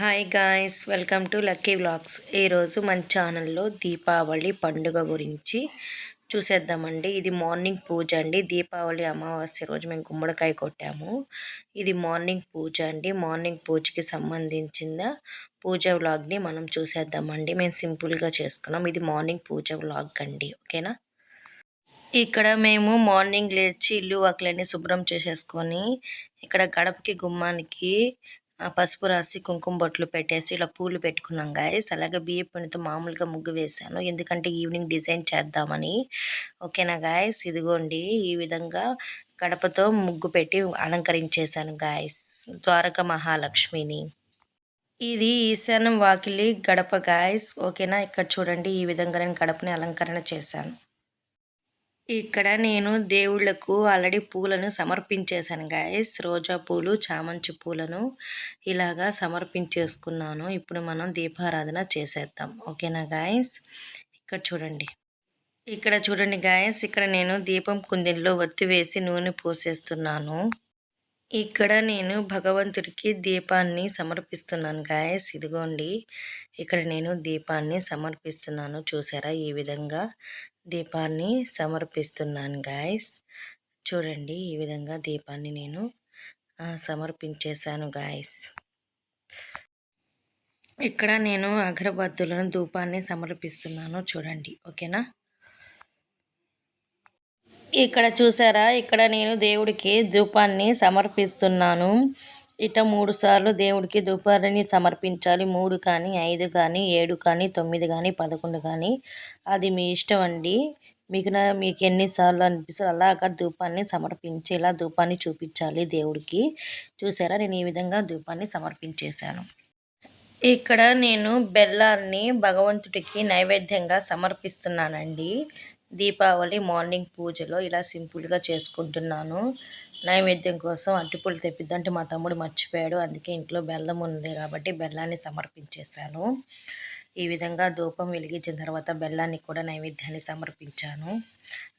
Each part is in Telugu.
Hi guys welcome to Lucky vlogs ఈరోజు మన ఛానల్లో దీపావళి పండుగ గురించి చూసేద్దామండి. ఇది మార్నింగ్ పూజ అండి. దీపావళి అమావాస్య రోజు మేము గుమ్మడికాయ కొట్టాము. ఇది మార్నింగ్ పూజ అండి. మార్నింగ్ పూజకి సంబంధించిన పూజ వ్లాగ్ని మనం చూసేద్దామండి. మేము సింపుల్గా చేసుకున్నాం. ఇది మార్నింగ్ పూజ వ్లాగ్ అండి. ఓకేనా ఇక్కడ మేము మార్నింగ్ లేచి ఇల్లు వాకిలన్నీ శుభ్రం చేసేసుకొని ఇక్కడ గడపకి గుమ్మానికి పసుపు రాసి కుంకుమ బొట్లు పెట్టేసి ఇలా పూలు పెట్టుకున్నాం గాయస్ అలాగే బియ్య పిండితో మామూలుగా ముగ్గు వేశాను. ఎందుకంటే ఈవినింగ్ డిజైన్ చేద్దామని. ఓకేనా గాయస్ ఇదిగోండి ఈ విధంగా గడపతో ముగ్గు పెట్టి అలంకరించేశాను గాయస్ ద్వారక మహాలక్ష్మిని. ఇది ఈశాన్యం వాకిలి గడప గాయస్ ఓకేనా? ఇక్కడ చూడండి ఈ విధంగా నేను గడపని అలంకరణ చేశాను. ఇక్కడ నేను దేవుళ్ళకు ఆల్రెడీ పూలను సమర్పించేశాను గాయస్ రోజా పూలు చామంతి పూలను ఇలాగా సమర్పించేసుకున్నాను. ఇప్పుడు మనం దీపారాధన చేసేద్దాం. ఓకేనా గాయస్ ఇక్కడ చూడండి. ఇక్కడ చూడండి గాయస్ ఇక్కడ నేను దీపం కుందిలో ఒత్తి వేసి నూనె పోసేస్తున్నాను. ఇక్కడ నేను భగవంతుడికి దీపాన్ని సమర్పిస్తున్నాను గాయస్ ఇదిగోండి. ఇక్కడ నేను దీపాన్ని సమర్పిస్తున్నాను. చూసారా ఈ విధంగా? దీపాన్ని సమర్పిస్తున్నాను గాయస్ చూడండి ఈ విధంగా దీపాన్ని నేను సమర్పించేశాను గాయస్ ఇక్కడ నేను అగరబత్తులను ధూపాన్ని సమర్పిస్తున్నాను చూడండి ఓకేనా? ఇక్కడ చూసారా? ఇక్కడ నేను దేవుడికి ధూపాన్ని సమర్పిస్తున్నాను. ఇట మూడు సార్లు దేవుడికి ధూపాన్ని సమర్పించాలి. మూడు కానీ ఐదు కానీ ఏడు కానీ తొమ్మిది కానీ పదకొండు కానీ. అది మీ ఇష్టం అండి. మీకు మీకు ఎన్నిసార్లు అనిపిస్తుంది అలాగా ధూపాన్ని సమర్పించి ఇలా ధూపాన్ని చూపించాలి దేవుడికి. చూసారా? నేను ఈ విధంగా ధూపాన్ని సమర్పించేశాను. ఇక్కడ నేను బెల్లాన్ని భగవంతుడికి నైవేద్యంగా సమర్పిస్తున్నానండి. దీపావళి మార్నింగ్ పూజలో ఇలా సింపుల్గా చేసుకుంటున్నాను. నైవేద్యం కోసం అట్టిపూలు తెప్పిద్దంటే మా తమ్ముడు మర్చిపోయాడు. అందుకే ఇంట్లో బెల్లం ఉంది కాబట్టి బెల్లాన్ని సమర్పించేశాను. ఈ విధంగా ధూపం వెలిగించిన తర్వాత బెల్లాన్ని కూడా నైవేద్యాన్ని సమర్పించాను.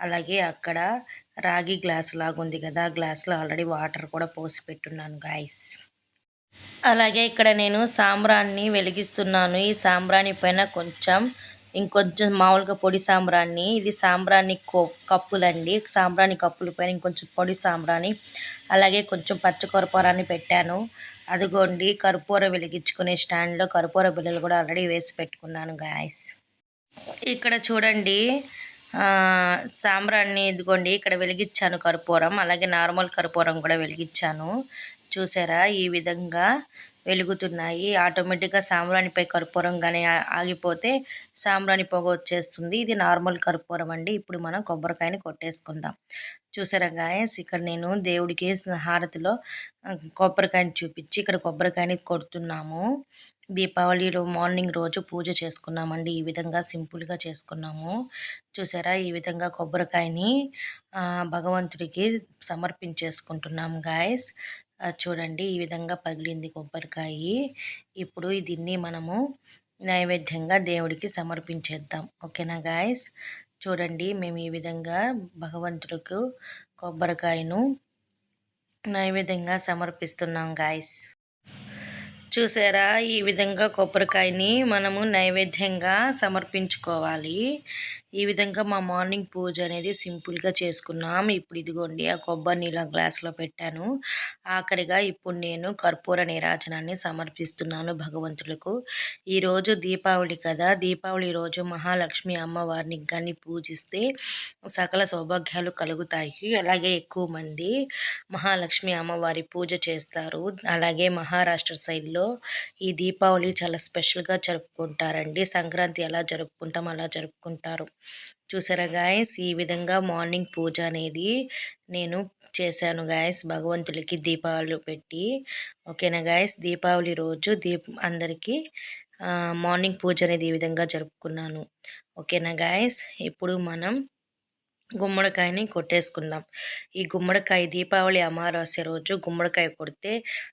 అలాగే అక్కడ రాగి గ్లాస్ లాగుంది కదా ఆ గ్లాస్లో ఆల్రెడీ వాటర్ కూడా పోసి పెట్టున్నాను గాయస్. అలాగే ఇక్కడ నేను సాంబ్రాన్ని వెలిగిస్తున్నాను. ఈ సాంబ్రాణి పైన కొంచెం ఇంకొంచెం మామూలుగా పొడి సాంబ్రాన్ని ఇది సాంబ్రాణి కప్పులండి. సాంబ్రాణి కప్పుల పైన ఇంకొంచెం పొడి సాంబ్రాణి అలాగే కొంచెం పచ్చకర్పూరాన్ని పెట్టాను. అదిగోండి కర్పూర వెలిగించుకునే స్టాండ్లో కర్పూర బిల్లలు కూడా ఆల్రెడీ వేసి పెట్టుకున్నాను గాయస్. ఇక్కడ చూడండి సాంబ్రాన్ని ఇదిగోండి ఇక్కడ వెలిగించాను కర్పూరం అలాగే నార్మల్ కర్పూరం కూడా వెలిగించాను. చూసారా ఈ విధంగా వెలుగుతున్నాయి. ఆటోమేటిక్గా సాంబ్రాణిపై కర్పూరం కానీ ఆగిపోతే సాంబ్రాణి పొగ వచ్చేస్తుంది. ఇది నార్మల్ కర్పూరం అండి. ఇప్పుడు మనం కొబ్బరికాయని కొట్టేసుకుందాం. చూసారా గాయస్? ఇక్కడ నేను దేవుడికి హారతిలో కొబ్బరికాయని చూపించి ఇక్కడ కొబ్బరికాయని కొడుతున్నాము. దీపావళిలో మార్నింగ్ రోజు పూజ చేసుకున్నామండి. ఈ విధంగా సింపుల్గా చేసుకున్నాము. చూసారా? ఈ విధంగా కొబ్బరికాయని భగవంతుడికి సమర్పించేసుకుంటున్నాము గాయస్. చూడండి ఈ విధంగా పగిలింది కొబ్బరికాయ. ఇప్పుడు దీన్ని మనము నైవేద్యంగా దేవుడికి సమర్పించేద్దాం. ఓకేనా గాయస్? చూడండి మేము ఈ విధంగా భగవంతుడికి కొబ్బరికాయను నైవేద్యంగా సమర్పిస్తున్నాం గాయస్. చూసారా? ఈ విధంగా కొబ్బరికాయని మనము నైవేద్యంగా సమర్పించుకోవాలి. ఈ విధంగా మా మార్నింగ్ పూజ అనేది సింపుల్గా చేసుకున్నాం. ఇప్పుడు ఇదిగోండి ఆ కొబ్బరి నీళ్ళ గ్లాస్లో పెట్టాను. ఆఖరిగా ఇప్పుడు నేను కర్పూర నీరాజనాన్ని సమర్పిస్తున్నాను భగవంతులకు. ఈరోజు దీపావళి కదా దీపావళి రోజు మహాలక్ష్మి అమ్మవారిని కానీ పూజిస్తే సకల సౌభాగ్యాలు కలుగుతాయి. అలాగే ఎక్కువ మంది మహాలక్ష్మి అమ్మవారి పూజ చేస్తారు. అలాగే మహారాష్ట్ర సైడ్లో ఈ దీపావళి చాలా స్పెషల్గా జరుపుకుంటారండి. సంక్రాంతి ఎలా జరుపుకుంటాం అలా జరుపుకుంటారు. చూసారా గాయస్? ఈ విధంగా మార్నింగ్ పూజ అనేది నేను చేశాను గాయస్. భగవంతుడికి దీపావళి పెట్టి. ఓకేనా గాయస్? దీపావళి రోజు దీప్ అందరికీ మార్నింగ్ పూజ అనేది ఈ విధంగా జరుపుకున్నాను. ఓకేనా గాయస్? ఇప్పుడు మనం గుమ్మడికాయని కొట్టేసుకుందాం. ఈ గుమ్మడికాయ దీపావళి అమావాస్య రోజు గుమ్మడికాయ కొడితే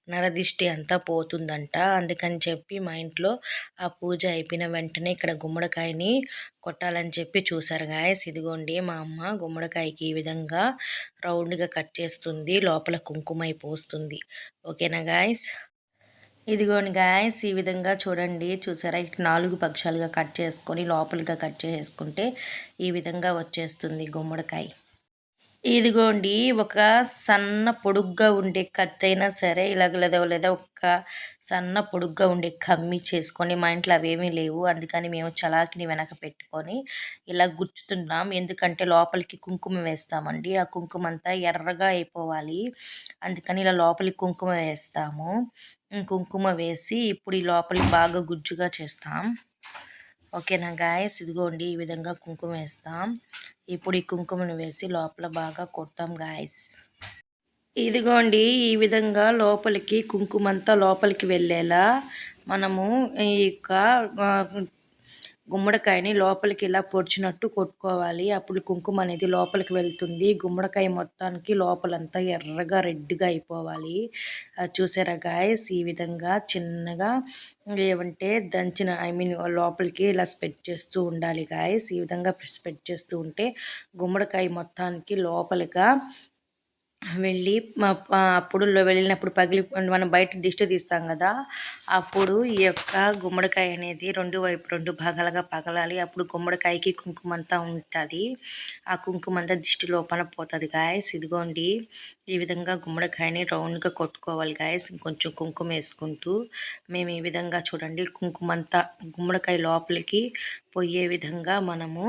నరదిష్టి అంతా పోతుందంట. అందుకని చెప్పి మా ఇంట్లో ఆ పూజ అయిపోయిన వెంటనే ఇక్కడ గుమ్మడికాయని కొట్టాలని చెప్పి చూసారు గాయస్. ఇదిగోండి మా అమ్మ గుమ్మడికాయకి ఈ విధంగా రౌండ్గా కట్ చేస్తుంది. లోపల కుంకుమ పోస్తుంది ఓకేనా గాయస్? ఇదిగోని గాయస్ ఈ విధంగా చూడండి. చూసారా? ఇటు నాలుగు పక్షాలుగా కట్ చేసుకొని లోపలిగా కట్ చేసుకుంటే ఈ విధంగా వచ్చేస్తుంది గుమ్మడికాయ. ఇదిగోండి ఒక సన్న పొడుగ్గా ఉండే కత్తి అయినా సరే ఇలాగ లేదా లేదా ఒక సన్న పొడుగ్గా ఉండే కమ్మి చేసుకొని మా ఇంట్లో అవేమీ లేవు. అందుకని మేము చలాకిని వెనక పెట్టుకొని ఇలా గుచ్చుతున్నాం. ఎందుకంటే లోపలికి కుంకుమ వేస్తామండి. ఆ కుంకుమ అంతా ఎర్రగా అయిపోవాలి. అందుకని ఇలా లోపలికి కుంకుమ వేస్తాము. కుంకుమ వేసి ఇప్పుడు ఈ లోపలికి బాగా గుజ్జుగా చేస్తాం. ఓకేనా గాయస్? ఇదిగోండి ఈ విధంగా కుంకుమ వేస్తాం. ఇప్పుడు ఈ కుంకుమను వేసి లోపల బాగా కొడతాం గాయస్ ఇదిగోండి ఈ విధంగా లోపలికి కుంకుమంతా లోపలికి వెళ్ళేలా మనము ఈ యొక్క గుమ్మడికాయని లోపలికి ఇలా పొడిచినట్టు కొట్టుకోవాలి. అప్పుడు కుంకుమ అనేది లోపలికి వెళ్తుంది. గుమ్మడికాయ మొత్తానికి లోపలంతా ఎర్రగా రెడ్గా అయిపోవాలి. చూసారా గాయస్ ఈ విధంగా చిన్నగా ఏమంటే దంచిన ఐ మీన్ లోపలికి ఇలా స్ప్రెడ్ చేస్తూ ఉండాలి గాయస్ ఈ విధంగా స్ప్రెడ్ చేస్తూ ఉంటే గుమ్మడికాయ మొత్తానికి లోపలిగా వెళ్ళి అప్పుడు వెళ్ళినప్పుడు పగిలి మనం బయట దిష్టి తీస్తాం కదా అప్పుడు ఈ యొక్క గుమ్మడికాయ అనేది రెండు వైపు రెండు భాగాలుగా పగలాలి. అప్పుడు గుమ్మడికాయకి కుంకుమంతా ఉంటుంది. ఆ కుంకుమంతా దిష్టి లోపల పోతుంది గాయస్ ఇదిగోండి. ఈ విధంగా గుమ్మడికాయని రౌండ్గా కొట్టుకోవాలి గాయస్ కొంచెం కుంకుమ వేసుకుంటూ మేము ఈ విధంగా చూడండి. కుంకుమంతా గుమ్మడికాయ లోపలికి పోయే విధంగా మనము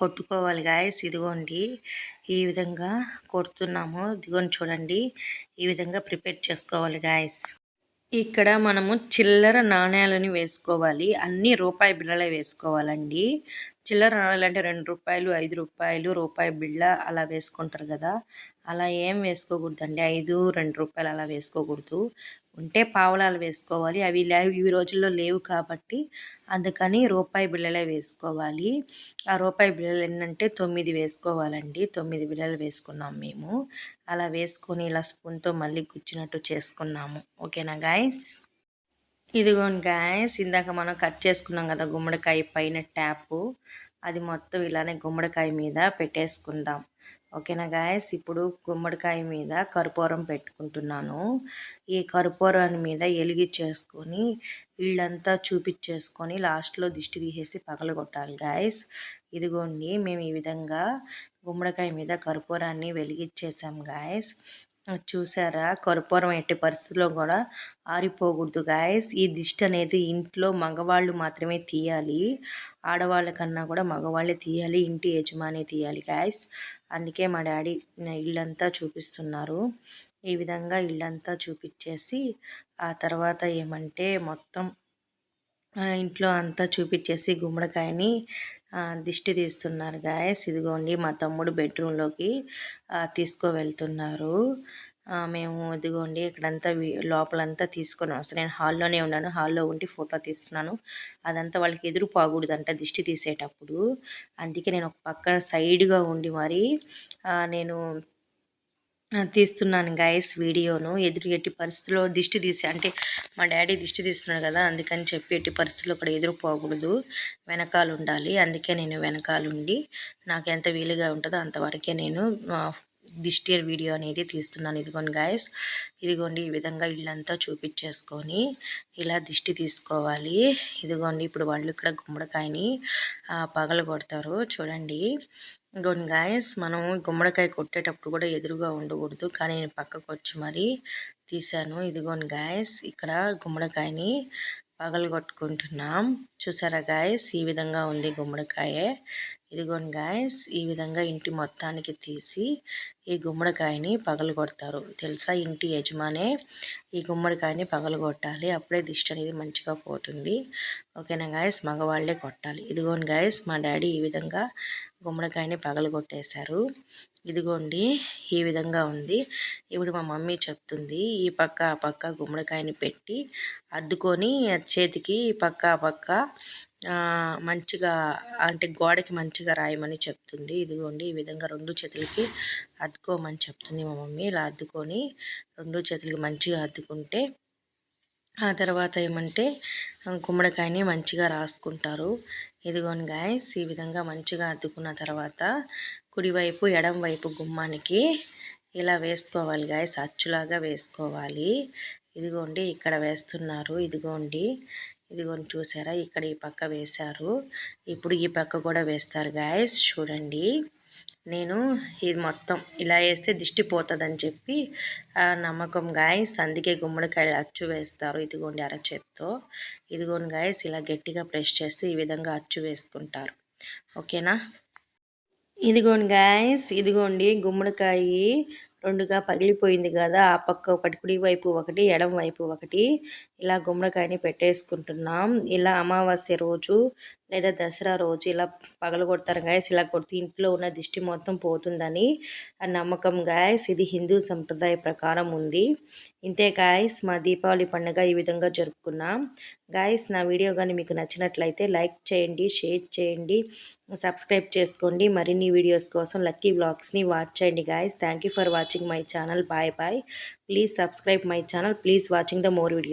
కొట్టుకోవాలి గాయస్ ఇదిగోండి. ఈ విధంగా కొడుతున్నాము దిగొని చూడండి. ఈ విధంగా ప్రిపేర్ చేసుకోవాలి గాయస్. ఇక్కడ మనము చిల్లర నాణ్యాలని వేసుకోవాలి. అన్ని రూపాయి బిళ్ళలే వేసుకోవాలండి. చిల్లర నాణ్యాలు అంటే రెండు రూపాయలు ఐదు రూపాయలు రూపాయి బిళ్ళ అలా వేసుకుంటారు కదా. అలా ఏం వేసుకోకూడదండి? ఐదు రెండు రూపాయలు అలా వేసుకోకూడదు. ఉంటే పావులాలు వేసుకోవాలి. అవి లేవు ఈ రోజుల్లో లేవు కాబట్టి అందుకని రూపాయి బిళ్ళలే వేసుకోవాలి. ఆ రూపాయి బిళ్ళలు ఏంటంటే తొమ్మిది వేసుకోవాలండి. తొమ్మిది బిళ్ళలు వేసుకున్నాం మేము. అలా వేసుకొని ఇలా స్పూన్తో మళ్ళీ గుచ్చినట్టు చేసుకున్నాము. ఓకేనా గాయస్? ఇదిగోండి గాయస్ ఇందాక మనం కట్ చేసుకున్నాం కదా గుమ్మడికాయ పైన ట్యాపు అది మొత్తం ఇలానే గుమ్మడికాయ మీద పెట్టేసుకుందాం. ఓకేనా గాయస్ ఇప్పుడు గుమ్మడికాయ మీద కర్పూరం పెట్టుకుంటున్నాను. ఈ కర్పూరాన్ని మీద ఎలిగిచ్చేసుకొని ఇళ్ళంతా చూపించేసుకొని లాస్ట్లో దిష్టి తీసేసి పగలగొట్టాలి గాయస్ ఇదిగోండి మేము ఈ విధంగా గుమ్మడికాయ మీద కర్పూరాన్ని వెలిగించేసాం గాయస్ చూసారా? కర్పూరం ఎట్టి పరిస్థితుల్లో కూడా ఆరిపోకూడదు గాయస్ ఈ దిష్టి అనేది ఇంట్లో మగవాళ్ళు మాత్రమే తీయాలి. ఆడవాళ్ళ కన్నా కూడా మగవాళ్ళే తీయాలి. ఇంటి యజమాని తీయాలి గాయస్ అందుకే మా డాడీ ఇల్లంతా చూపిస్తున్నారు. ఈ విధంగా ఇల్లంతా చూపించేసి ఆ తర్వాత ఏమంటే మొత్తం ఇంట్లో అంతా చూపించేసి గుమ్మడికాయని దిష్టి తీస్తున్నారు గాయస్. ఇదిగోండి మా తమ్ముడు బెడ్రూమ్లోకి తీసుకువెళ్తున్నారు. మేము ఇదిగోండి ఇక్కడంతా లోపలంతా తీసుకొని వస్తాను నేను హాల్లోనే ఉన్నాను. హాల్లో ఉండి ఫోటో తీస్తున్నాను. అదంతా వాళ్ళకి ఎదురు పోకూడదంట దిష్టి తీసేటప్పుడు. అందుకే నేను ఒక పక్క సైడ్గా ఉండి మరి నేను తీస్తున్నాను గైస్ వీడియోను. ఎదురు ఎట్టి పరిస్థితుల్లో దిష్టి తీసి అంటే మా డాడీ దిష్టి తీస్తున్నాడు కదా అందుకని చెప్పి ఎట్టి పరిస్థితుల్లో అక్కడ ఎదురుపోకూడదు. వెనకాల ఉండాలి అందుకే నేను వెనకాలండి నాకు ఎంత వీలుగా ఉంటుందో అంతవరకే నేను దిష్టి వీడియో అనేది తీస్తున్నాను. ఇదిగోండి గాయస్ ఇదిగోండి ఈ విధంగా ఇళ్ళంతా చూపించేసుకొని ఇలా దిష్టి తీసుకోవాలి. ఇదిగోండి ఇప్పుడు వాళ్ళు ఇక్కడ గుమ్మడికాయని పగల కొడతారు. చూడండి. ఇదిగోండి గాయస్ మనం గుమ్మడికాయ కొట్టేటప్పుడు కూడా ఎదురుగా ఉండకూడదు. కానీ నేను పక్కకు వచ్చి మరీ తీశాను. ఇదిగోండి గాయస్ ఇక్కడ గుమ్మడికాయని పగలగొట్టుకుంటున్నాం చూసారా గాయస్ ఈ విధంగా ఉంది గుమ్మడికాయ. ఇదిగోండి గాయస్ ఈ విధంగా ఇంటి మొత్తానికి తీసి ఈ గుమ్మడికాయని పగలగొడతారు. తెలుసా? ఇంటి యజమానే ఈ గుమ్మడికాయని పగలగొట్టాలి. అప్పుడే దిష్టి అనేది మంచిగా పోతుంది. ఓకేనా గాయస్? మగవాళ్ళే కొట్టాలి. ఇదిగోండి గాయస్ మా డాడీ ఈ విధంగా గుమ్మడికాయని పగలగొట్టేశారు. ఇదిగోండి ఈ విధంగా ఉంది. ఇప్పుడు మా మమ్మీ చెప్తుంది ఈ పక్క ఆ పక్క గుమ్మడికాయని పెట్టి అద్దుకొని చేతికి పక్క ఆ పక్క మంచిగా అంటే గోడకి మంచిగా రాయమని చెప్తుంది. ఇదిగోండి ఈ విధంగా రెండు చేతులకి అద్దుకోమని చెప్తుంది మా మమ్మీ. ఇలా అద్దుకొని రెండు చేతులకి మంచిగా అద్దుకుంటే ఆ తర్వాత ఏమంటే గుమ్మడికాయని మంచిగా రాసుకుంటారు. ఇదిగోని గాయస్ ఈ విధంగా మంచిగా అద్దుకున్న తర్వాత కుడివైపు ఎడం వైపు గుమ్మానికి ఇలా వేసుకోవాలి గాయస్ అచ్చులాగా వేసుకోవాలి. ఇదిగోండి ఇక్కడ వేస్తున్నారు. ఇదిగోండి ఇదిగోండి చూసారా ఇక్కడ ఈ పక్క వేశారు. ఇప్పుడు ఈ పక్క కూడా వేస్తారు గాయస్ చూడండి. నేను ఇది మొత్తం ఇలా వేస్తే దిష్టి పోతుందని చెప్పి నమ్మకం గాయస్. అందుకే గుమ్మడికాయలు అచ్చు వేస్తారు. ఇదిగోండి అరచేత్తో ఇదిగోండి గాయస్ ఇలా గట్టిగా ప్రెస్ చేస్తే ఈ విధంగా అచ్చు వేసుకుంటారు. ఓకేనా? ఇదిగోండి గాయస్ ఇదిగోండి గుమ్మడికాయ రెండుగా పగిలిపోయింది కదా. ఆ పక్క ఒకటి కుడి వైపు ఒకటి ఎడం వైపు ఒకటి. ఇలా గుమ్మడికాయని పెట్టేసుకుంటున్నాం. ఇలా అమావాస్య రోజు లేదా దసరా రోజు ఇలా పగలు కొడతారు గాయస్ ఇలా కొడితే ఇంట్లో ఉన్న దిష్టి మొత్తం పోతుందని నమ్మకం గాయస్ ఇది హిందూ సంప్రదాయ ప్రకారం ఉంది. ఇంతే గాయస్ మా దీపావళి పండుగ ఈ విధంగా జరుపుకున్నాం. గాయస్ నా వీడియో కానీ మీకు నచ్చినట్లయితే లైక్ చేయండి షేర్ చేయండి సబ్స్క్రైబ్ చేసుకోండి. మరిన్ని వీడియోస్ కోసం లక్కీ బ్లాగ్స్ని వాచ్ చేయండి guys thank for watching my channel bye bye please subscribe my channel please watching the more video